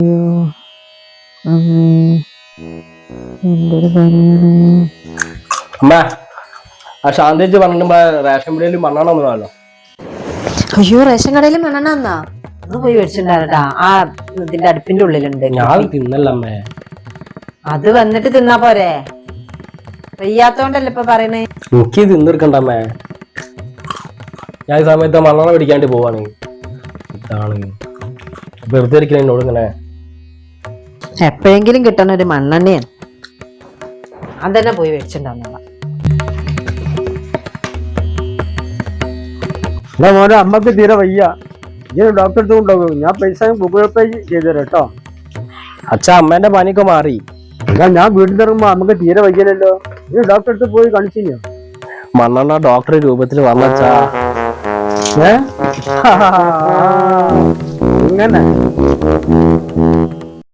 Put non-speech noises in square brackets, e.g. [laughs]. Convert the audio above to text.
അയ്യോ അമ്മേ എന്തൊരു പനിയാണ് അമ്മ ആ ശാന്തേച്ച് പറഞ്ഞിട്ട് റേഷൻ പിടിയിൽ മണ്ണെണ്ണ ഒന്നുമല്ലോ അയ്യോ റേഷൻ കടയിൽ മണ്ണെണ്ണ ഒന്ന് അത് പോയി മേടിച്ചിട്ടുണ്ടായിരുന്നാ ആ ഇതിന്റെ അടുപ്പിന്റെ ഉള്ളിലുണ്ട്. ഞാൻ തിന്നല്ല അമ്മേ. അത് വന്നിട്ട് തിന്നാ പോരെ. വയ്യാത്തോണ്ടല്ലേ ഇപ്പൊ പറയണേ. എനിക്ക് തിന്നെടുക്കണ്ട അമ്മേ. ഞാൻ ഈ സമയത്ത് മണ്ണെണ്ണ പിടിക്കാണ്ട് പോവാണ്. ഇതാണ്. വെറുതെ ഇരിക്കണ എന്നോട് ഇങ്ങനെ. എപ്പോഴെങ്കിലും കിട്ടണ ഒരു മണ്ണെണ്ണയാണ് അതന്നെ പോയി മേടിച്ചിട്ടുണ്ടാവുന്ന എന്നാ മോനെ അമ്മയ്ക്ക് തീരെ വയ്യ. ഇങ്ങനെ ഡോക്ടർ അടുത്ത് കൊണ്ടുപോകും. ഞാൻ പൈസ ഗൂഗിൾ പേ ചെയ്തു തരാം കേട്ടോ. അച്ഛാ അമ്മേന്റെ പനിയൊക്കെ മാറി. എന്നാ ഞാൻ വീട്ടിൽ ഇറങ്ങുമ്പോ അമ്മയ്ക്ക് തീരെ വയ്യല്ലോ ഇനി ഡോക്ടറെ അടുത്ത് പോയി കാണിച്ചില്ല? മണ്ണെണ്ണ ഡോക്ടർ രൂപത്തിൽ വന്നച്ചാ ഏ? [laughs] അങ്ങനെ